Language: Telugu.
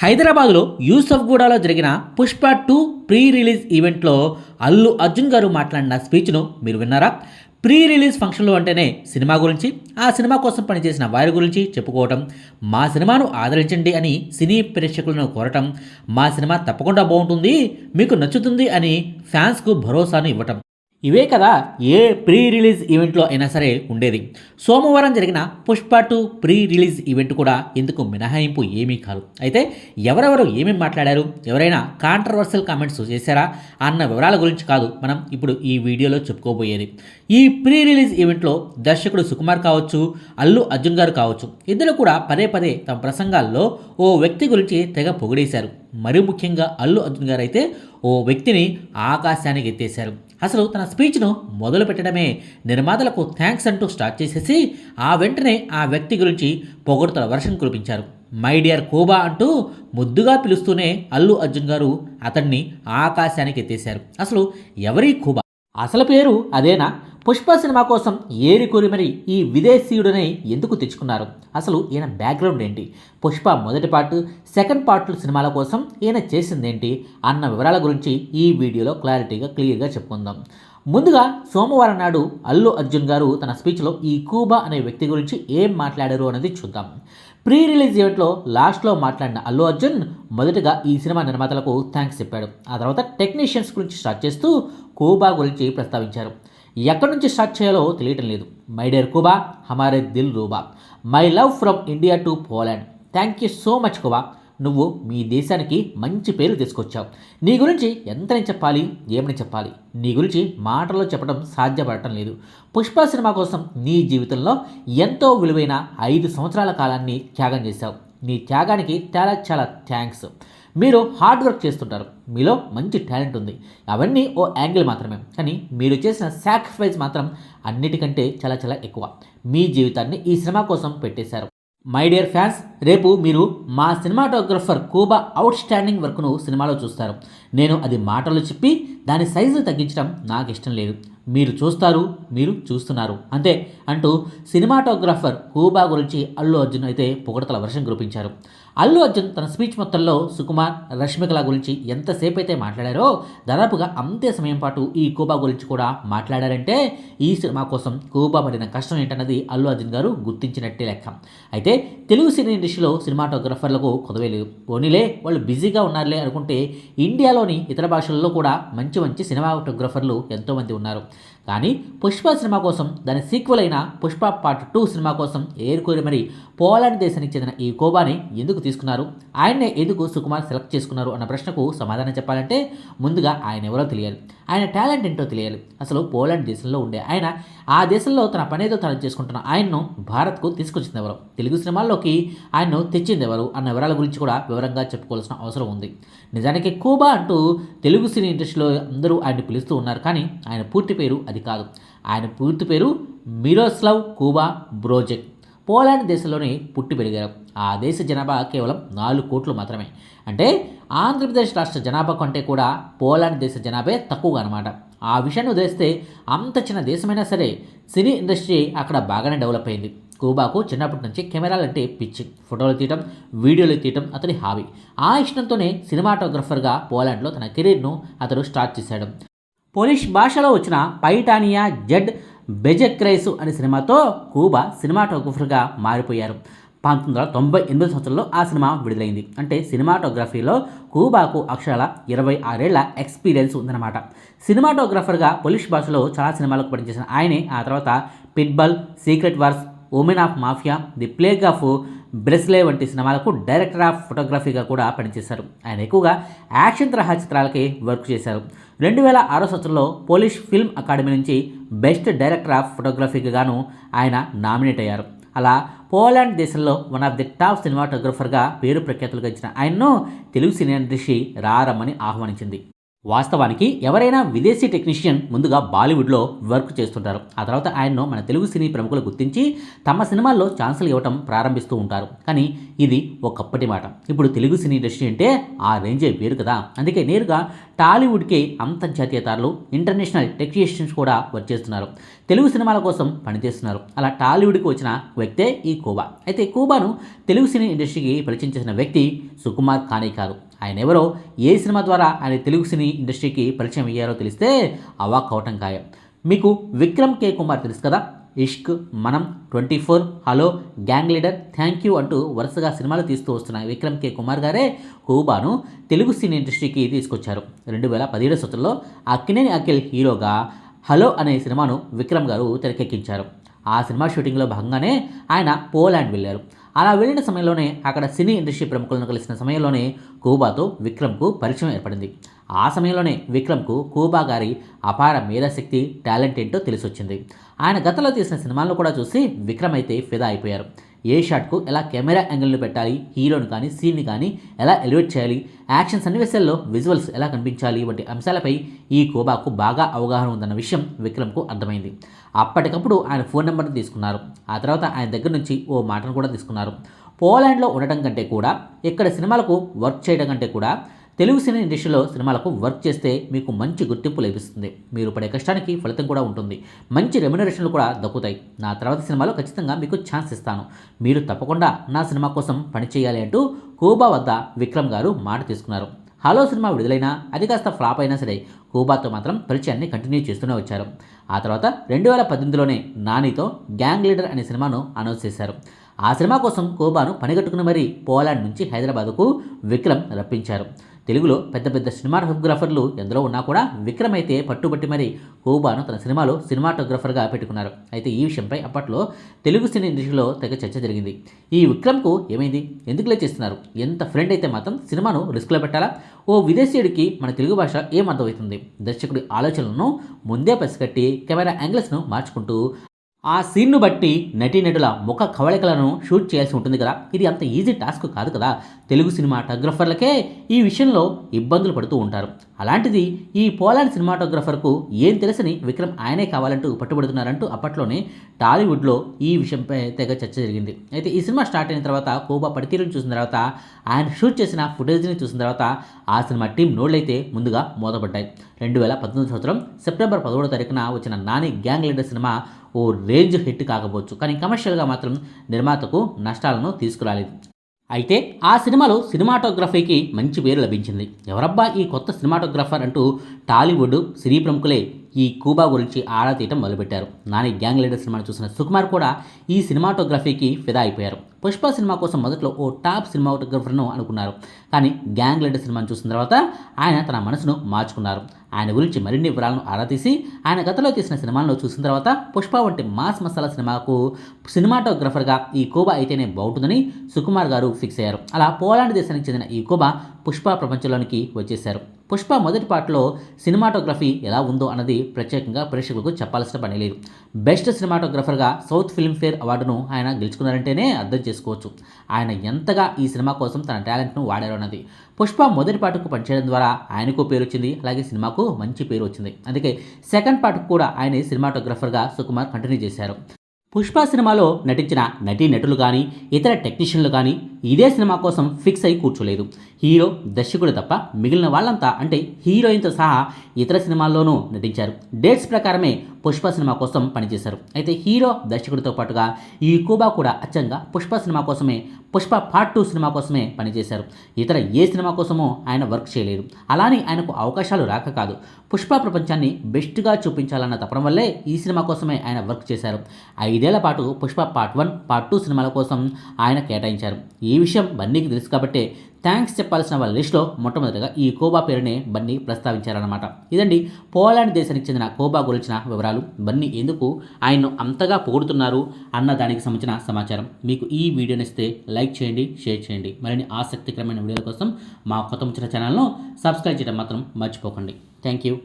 హైదరాబాద్లో యూసఫ్గూడలో జరిగిన పుష్ప టూ ప్రీ రిలీజ్ ఈవెంట్లో అల్లు అర్జున్ గారు మాట్లాడిన స్పీచ్ను మీరు విన్నారా? ప్రీ రిలీజ్ ఫంక్షన్లు అంటేనే సినిమా గురించి ఆ సినిమా కోసం పనిచేసిన వారి గురించి చెప్పుకోవటం మా సినిమాను ఆదరించండి అని సినీ ప్రేక్షకులను కోరటం మా సినిమా తప్పకుండా బాగుంటుంది మీకు నచ్చుతుంది అని ఫ్యాన్స్కు భరోసాను ఇవ్వటం. ఇవే కదా ఏ ప్రీ రిలీజ్ ఈవెంట్లో అయినా సరే ఉండేది. సోమవారం జరిగిన Pushpa two pre release event కూడా ఇందుకు మినహాయింపు ఏమీ కాదు. అయితే ఎవరెవరు ఏమేమి మాట్లాడారు? ఎవరైనా కాంట్రవర్షియల్ కామెంట్స్ చేశారా? అన్న వివరాల గురించి కాదు మనం ఇప్పుడు ఈ వీడియోలో చెప్పుకోబోయేది. ఈ ప్రీ రిలీజ్ ఈవెంట్లో దర్శకుడు సుకుమార్ కావచ్చు అల్లు అర్జున్ గారు కావచ్చు ఇద్దరు కూడా పదే పదే తమ ప్రసంగాల్లో ఓ వ్యక్తి గురించి తెగ పొగిడేశారు. మరీ ముఖ్యంగా అల్లు అర్జున్ గారు అయితే ఓ వ్యక్తిని ఆకాశానికి ఎత్తేశారు. అసలు తన స్పీచ్ను మొదలు పెట్టడమే నిర్మాతలకు థ్యాంక్స్ అంటూ స్టార్ట్ చేసేసి ఆ వెంటనే ఆ వ్యక్తి గురించి పొగడుతల వర్షం కురిపించారు. మై డియర్ కోబా అంటూ ముద్దుగా పిలుస్తూనే అల్లు అర్జున్ గారు అతన్ని ఆకాశానికి ఎత్తేశారు. అసలు ఎవరి కోబా? అసలు పేరు అదేనా? పుష్ప సినిమా కోసం ఏరి మరి ఈ విదేశీయుడిని ఎందుకు తెచ్చుకున్నారు? అసలు ఈయన బ్యాక్గ్రౌండ్ ఏంటి? పుష్ప మొదటి పార్ట్ సెకండ్ పార్ట్ సినిమాల కోసం ఈయన చేసిందేంటి? అన్న వివరాల గురించి ఈ వీడియోలో క్లారిటీగా క్లియర్గా చెప్పుకుందాం. ముందుగా సోమవారం నాడు అల్లు అర్జున్ గారు తన స్పీచ్లో ఈ కూబా అనే వ్యక్తి గురించి ఏం మాట్లాడారు అనేది చూద్దాం. ప్రీ రిలీజ్ ఈవెంట్లో లాస్ట్లో మాట్లాడిన అల్లు అర్జున్ మొదటగా ఈ సినిమా నిర్మాతలకు థ్యాంక్స్ చెప్పాడు. ఆ తర్వాత టెక్నీషియన్స్ గురించి స్టార్ట్ చేస్తూ కూబా గురించి ప్రస్తావించారు. ఎక్కడి నుంచి స్టార్ట్ చేయాలో తెలియటం లేదు. మై డియర్ కుబా హమారే దిల్ రూబా my love from India to Poland thank you so much Kuba నువ్వు మీ దేశానికి మంచి పేరు తీసుకొచ్చావు. నీ గురించి ఎంతని చెప్పాలి ఏమని చెప్పాలి? నీ గురించి మాటల్లో చెప్పడం సాధ్యపడటం లేదు. పుష్ప సినిమా కోసం నీ జీవితంలో ఎంతో విలువైన ఐదు సంవత్సరాల కాలాన్ని త్యాగం చేశావు. నీ త్యాగానికి చాలా చాలా థ్యాంక్స్ మీరు హార్డ్ వర్క్ చేస్తుంటారు. మీలో మంచి టాలెంట్ ఉంది. అవన్నీ ఓ యాంగిల్ మాత్రమే. కానీ మీరు చేసిన సాక్రిఫైస్ మాత్రం అన్నిటికంటే చాలా చాలా ఎక్కువ. మీ జీవితాన్ని ఈ సినిమా కోసం పెట్టేశారు. మై డియర్ ఫ్యాన్స్ రేపు మీరు మా సినిమాటోగ్రఫర్ కూబా అవుట్ స్టాండింగ్ వర్క్ను సినిమాలో చూస్తారు. నేను అది మాటలు చెప్పి దాని సైజు తగ్గించడం నాకు ఇష్టం లేదు. మీరు చూస్తారు మీరు చూస్తున్నారు. అంతే అంటూ సినిమాటోగ్రాఫర్ కూబా గురించి అల్లు అర్జున్ అయితే పొగడతల వర్షం కురిపించారు. అల్లు అర్జున్ తన స్పీచ్ మొత్తంలో సుకుమార్ రష్మికల గురించి ఎంతసేపు అయితే మాట్లాడారో దాదాపుగా అంతే సమయం పాటు ఈ కూబా గురించి కూడా మాట్లాడారంటే ఈ సినిమా కోసం కూబా పడిన కష్టం ఏంటన్నది అల్లు అర్జున్ గారు గుర్తించినట్టే లెక్క. అయితే తెలుగు సినీ ఇండస్ట్రీలో సినిమాటోగ్రఫర్లకు కొదవేలేదు పోనీలే వాళ్ళు బిజీగా ఉన్నారులే అనుకుంటే ఇండియాలో ఇండియాలోని ఇతర భాషల్లో కూడా మంచి మంచి సినిమాటోగ్రఫర్లు ఎంతోమంది ఉన్నారు. కానీ పుష్ప సినిమా కోసం దాని సీక్వెల్ అయిన పుష్ప పార్ట్ టూ సినిమా కోసం ఏరుకోరి మరి పోలాండ్ దేశానికి చెందిన ఈ కోబాని ఎందుకు తీసుకున్నారు? ఆయన్నే ఎందుకు సుకుమార్ సెలెక్ట్ చేసుకున్నారు అన్న ప్రశ్నకు సమాధానం చెప్పాలంటే ముందుగా ఆయన ఎవరో తెలియాలి. ఆయన టాలెంట్ ఏంటో తెలియాలి. అసలు పోలాండ్ దేశంలో ఉండే ఆయన ఆ దేశంలో తన పనేదో తను చేసుకుంటున్న ఆయన్ను భారత్కు తీసుకొచ్చింది ఎవరు? తెలుగు సినిమాల్లోకి ఆయన్ను తెచ్చింది ఎవరు? అన్న వివరాల గురించి కూడా వివరంగా చెప్పుకోవాల్సిన అవసరం ఉంది. నిజానికి కూబా అంటూ తెలుగు సినీ ఇండస్ట్రీలో అందరూ ఆయన్ని పిలుస్తూ ఉన్నారు కానీ ఆయన పూర్తి పేరు అది కాదు. ఆయన పూర్తి పేరు మిరోస్లవ్ కూబా బ్రోజెక్. పోలాండ్ దేశంలోనే పుట్టి పెరిగారు. ఆ దేశ జనాభా కేవలం నాలుగు కోట్లు మాత్రమే. అంటే ఆంధ్రప్రదేశ్ రాష్ట్ర జనాభా కంటే కూడా పోలాండ్ దేశ జనాభా తక్కువగా అనమాట ఆ విషయాన్ని వదిలేస్తే అంత చిన్న దేశమైనా సరే సినీ ఇండస్ట్రీ అక్కడ బాగానే డెవలప్ అయింది. కూబాకు చిన్నప్పటి నుంచి కెమెరాలంటే పిచ్చి. ఫోటోలు తీయటం వీడియోలు తీయటం అతని హాబీ. ఆ ఇష్టంతోనే సినిమాటోగ్రఫర్గా పోలాండ్లో తన కెరీర్ను అతడు స్టార్ట్ చేశాడు. పోలిష్ భాషలో వచ్చిన పైటానియా జెడ్ బెజెక్రైసు అనే సినిమాతో కూబా సినిమాటోగ్రఫర్గా మారిపోయారు. పంతొమ్మిది వందల తొంభై ఎనిమిది సంవత్సరంలో ఆ సినిమా విడుదలైంది. అంటే సినిమాటోగ్రఫీలో కూబాకు అక్షరాల ఇరవై ఆరేళ్ళ ఎక్స్పీరియన్స్ ఉందన్నమాట. సినిమాటోగ్రఫర్గా పోలిష్ భాషలో చాలా సినిమాలకు పనిచేసిన ఆయనే ఆ తర్వాత Pitbull secret wars women of mafia the plague of Breslau వంటి సినిమాలకు డైరెక్టర్ ఆఫ్ ఫోటోగ్రఫీగా కూడా పనిచేశారు. ఆయన ఎక్కువగా యాక్షన్ తరహా చిత్రాలకి వర్క్ చేశారు. రెండు వేల ఆరో సంవత్సరంలో పోలిష్ ఫిల్మ్ అకాడమీ నుంచి బెస్ట్ డైరెక్టర్ ఆఫ్ ఫోటోగ్రఫీకి గాను ఆయన నామినేట్ అయ్యారు. అలా పోలాండ్ దేశంలో వన్ ఆఫ్ ది టాప్ సినిమాటోగ్రఫర్గా పేరు ప్రఖ్యాతులు గంచిన ఆయన్ను తెలుగు సినీ ఇండస్ట్రీ రారమ్మని ఆహ్వానించింది. వాస్తవానికి ఎవరైనా విదేశీ టెక్నీషియన్ ముందుగా బాలీవుడ్లో వర్క్ చేస్తుంటారు. ఆ తర్వాత ఆయన్ను మన తెలుగు సినీ ప్రముఖులు గుర్తించి తమ సినిమాల్లో ఛాన్సులు ఇవ్వటం ప్రారంభిస్తూ ఉంటారు. కానీ ఇది ఒకప్పటి మాట. ఇప్పుడు తెలుగు సినీ ఇండస్ట్రీ అంటే ఆ రేంజే వేరు కదా. అందుకే నేరుగా టాలీవుడ్కి అంతర్జాతీయ తారలు ఇంటర్నేషనల్ టెక్నీషియన్స్ కూడా వర్క్ చేస్తున్నారు. తెలుగు సినిమాల కోసం పనిచేస్తున్నారు. అలా టాలీవుడ్కి వచ్చిన వ్యక్తే ఈ కూబా. అయితే కూబాను తెలుగు సినీ ఇండస్ట్రీకి పరిచయం చేసిన వ్యక్తి సుకుమార్ కానే కాదు. ఆయన ఎవరో ఏ సినిమా ద్వారా ఆయన తెలుగు సినీ ఇండస్ట్రీకి పరిచయం అయ్యారో తెలిస్తే అవాక్ అవటం ఖాయం. మీకు విక్రమ్ కే. కుమార్ తెలుసు కదా? ఇష్క్ మనం twenty four hello gang leader thank you అంటూ వరుసగా సినిమాలు తీస్తూ వస్తున్న విక్రమ్ కే. కుమార్ గారే కూబాను తెలుగు సినీ ఇండస్ట్రీకి తీసుకొచ్చారు. రెండు వేల పదిహేడు సంవత్సరంలో అక్కినేని అఖిల్ హీరోగా హలో అనే సినిమాను విక్రమ్ గారు తెరకెక్కించారు. ఆ సినిమా షూటింగ్లో భాగంగానే ఆయన పోలాండ్ వెళ్ళారు. అలా వెళ్ళిన సమయంలోనే అక్కడ సినీ ఇండస్ట్రీ ప్రముఖులను కలిసిన సమయంలోనే కూబాతో విక్రమ్కు పరిచయం ఏర్పడింది. ఆ సమయంలోనే విక్రమ్కు కూబా గారి అపార మేధాశక్తి టాలెంట్ ఏంటో తెలిసొచ్చింది. ఆయన గతంలో తీసిన సినిమాలను కూడా చూసి విక్రమ్ అయితే ఫిదా అయిపోయారు. ఏ షాట్కు ఎలా కెమెరా యాంగిల్ను పెట్టాలి హీరోని కానీ సీన్ని కానీ ఎలా ఎలివేట్ చేయాలి యాక్షన్ సన్నివేశాల్లో విజువల్స్ ఎలా కనిపించాలి వంటి అంశాలపై ఈ కోబాకు బాగా అవగాహన ఉందన్న విషయం విక్రమ్కు అర్థమైంది. అప్పటికప్పుడు ఆయన ఫోన్ నెంబర్ని తీసుకున్నారు. ఆ తర్వాత ఆయన దగ్గర నుంచి ఓ మాటను కూడా తీసుకున్నారు. పోలాండ్లో ఉండటం కంటే కూడా ఇక్కడ సినిమాలకు వర్క్ చేయడం కంటే కూడా తెలుగు సినీ ఇండస్ట్రీలో సినిమాలకు వర్క్ చేస్తే మీకు మంచి గుర్తింపు లభిస్తుంది. మీరు పడే కష్టానికి ఫలితం కూడా ఉంటుంది. మంచి రెమ్యునరేషన్లు కూడా దక్కుతాయి. నా తర్వాత సినిమాలో ఖచ్చితంగా మీకు ఛాన్స్ ఇస్తాను. మీరు తప్పకుండా నా సినిమా కోసం పనిచేయాలి అంటూ కూబా వద్ద విక్రమ్ గారు మాట తీసుకున్నారు. హలో సినిమా విడుదలైనా అది కాస్త ఫ్లాప్ అయినా సరే కూబాతో మాత్రం పరిచయాన్ని కంటిన్యూ చేస్తూనే వచ్చారు. ఆ తర్వాత రెండు వేల పద్దెనిమిదిలోనే నానితో గ్యాంగ్ లీడర్ అనే సినిమాను అనౌన్స్ చేశారు. ఆ సినిమా కోసం కూబాను పనిగట్టుకుని మరీ పోలాండ్ నుంచి హైదరాబాద్కు విక్రమ్ రప్పించారు. తెలుగులో పెద్ద పెద్ద సినిమాటోగ్రాఫర్లు ఎందరో ఉన్నా కూడా విక్రమ్ అయితే పట్టుబట్టి మరి హోబాను తన సినిమాలో సినిమాటోగ్రఫర్గా పెట్టుకున్నారు. అయితే ఈ విషయంపై అప్పట్లో తెలుగు సినీ ఇండస్ట్రీలో తెగ చర్చ జరిగింది. ఈ విక్రమ్కు ఏమైంది? ఎందుకులే చేస్తున్నారు? ఎంత ఫ్రెండ్ అయితే మాత్రం సినిమాను రిస్క్లో పెట్టాలా? ఓ విదేశీయుడికి మన తెలుగు భాష ఏం అర్థమవుతుంది? దర్శకుడి ఆలోచనలను ముందే పసిగట్టి కెమెరా యాంగిల్స్ను మార్చుకుంటూ ఆ సీన్ను బట్టి నటీనటుల ముఖ కవళికలను షూట్ చేయాల్సి ఉంటుంది కదా. ఇది అంత ఈజీ టాస్క్ కాదు కదా. తెలుగు సినిమాటోగ్రఫర్లకే ఈ విషయంలో ఇబ్బందులు పడుతూ ఉంటారు. అలాంటిది ఈ పోలాండ్ సినిమాటోగ్రఫర్కు ఏం తెలుసని విక్రమ్ ఆయనే కావాలంటూ పట్టుబడుతున్నారంటూ అప్పట్లోనే టాలీవుడ్లో ఈ విషయంపై తెగ చర్చ జరిగింది. అయితే ఈ సినిమా స్టార్ట్ అయిన తర్వాత కోబా పడితీరుని చూసిన తర్వాత ఆయన షూట్ చేసిన ఫుటేజ్ని చూసిన తర్వాత ఆ సినిమా టీం నోళ్ళైతే ముందుగా మూతపడ్డాయి. రెండు వేల పంతొమ్మిది సంవత్సరం సెప్టెంబర్ పదమూడో తారీఖున వచ్చిన నాని గ్యాంగ్ లీడర్ సినిమా ఓ రేంజ్ హిట్ కాకపోవచ్చు. కానీ కమర్షియల్గా మాత్రం నిర్మాతకు నష్టాలను తీసుకురాలేదు. అయితే ఆ సినిమాలో సినిమాటోగ్రఫీకి మంచి పేరు లభించింది. ఎవరబ్బా ఈ కొత్త సినిమాటోగ్రఫర్ అంటూ టాలీవుడ్ సినీ ప్రముఖులే ఈ కూబా గురించి ఆరా తీయటం మొదలుపెట్టారు. నాని గ్యాంగ్ లీడర్ సినిమాను చూసిన సుకుమార్ కూడా ఈ సినిమాటోగ్రఫీకి ఫిదా అయిపోయారు. పుష్ప సినిమా కోసం మొదట్లో ఓ టాప్ సినిమాటోగ్రఫర్ను అనుకున్నారు. కానీ గ్యాంగ్ లీడర్ సినిమాను చూసిన తర్వాత ఆయన తన మనసును మార్చుకున్నారు. ఆయన గురించి మరిన్ని వివరాలను ఆరా తీసి ఆయన గతంలో తీసిన సినిమాలను చూసిన తర్వాత పుష్ప వంటి మాస్ మసాలా సినిమాకు సినిమాటోగ్రఫర్గా ఈ కూబా అయితేనే బాగుంటుందని సుకుమార్ గారు ఫిక్స్ అయ్యారు. అలా పోలాండ్ దేశానికి చెందిన ఈ కూబా పుష్ప ప్రపంచంలోనికి వచ్చేశారు. పుష్ప మొదటి పాటలో సినిమాటోగ్రఫీ ఎలా ఉందో అన్నది ప్రత్యేకంగా ప్రేక్షకులకు చెప్పాల్సిన పని లేదు. బెస్ట్ సినిమాటోగ్రఫర్గా సౌత్ ఫిల్మ్ఫేర్ అవార్డును ఆయన గెలుచుకున్నారంటేనే అర్థం చేసుకోవచ్చు. ఆయన ఎంతగా ఈ సినిమా కోసం తన టాలెంట్ను వాడారు అన్నది. పుష్ప మొదటి పాటకు పనిచేయడం ద్వారా ఆయనకు పేరు వచ్చింది అలాగే సినిమాకు మంచి పేరు వచ్చింది. అందుకే సెకండ్ పాటకు కూడా ఆయన సినిమాటోగ్రఫర్గా సుకుమార్ కంటిన్యూ చేశారు. పుష్ప సినిమాలో నటించిన నటీ నటులు కానీ ఇతర టెక్నీషియన్లు కానీ ఇదే సినిమా కోసం ఫిక్స్ అయి కూర్చోలేదు. హీరో దర్శకుడు తప్ప మిగిలిన వాళ్ళంతా అంటే హీరోయిన్తో సహా ఇతర సినిమాల్లోనూ నటించారు. డేట్స్ ప్రకారమే పుష్ప సినిమా కోసం పనిచేశారు. అయితే హీరో దర్శకుడితో పాటుగా ఈ కూబా కూడా అచ్చంగా పుష్ప సినిమా కోసమే పుష్ప పార్ట్ టూ సినిమా కోసమే పనిచేశారు. ఇతర ఏ సినిమా కోసమో ఆయన వర్క్ చేయలేదు. అలానే ఆయనకు అవకాశాలు రాక కాదు. పుష్ప ప్రపంచాన్ని బెస్ట్గా చూపించాలన్న తపన వల్లే ఈ సినిమా కోసమే ఆయన వర్క్ చేశారు. ఐదేళ్ళ పాటు Pushpa part one part two సినిమాల కోసం ఆయన కేటాయించారు. ఈ ఈ విషయం బన్నీకి తెలుసు కాబట్టే థ్యాంక్స్ చెప్పాల్సిన వాళ్ళ లిస్టులో మొట్టమొదటిగా ఈ కోబా పేరునే బన్నీ ప్రస్తావించారన్నమాట. ఇదండి పోలాండ్ దేశానికి చెందిన కోబా గురించిన వివరాలు. బన్నీ ఎందుకు ఆయన్ను అంతగా పొగుడుతున్నారు అన్న దానికి సంబంధించిన సమాచారం. మీకు ఈ వీడియో నచ్చితే లైక్ చేయండి షేర్ చేయండి. మరిన్ని ఆసక్తికరమైన వీడియోల కోసం మా కొత్త ముచ్చిన ఛానల్ను సబ్స్క్రైబ్ చేయడం మాత్రం మర్చిపోకండి. Thank you.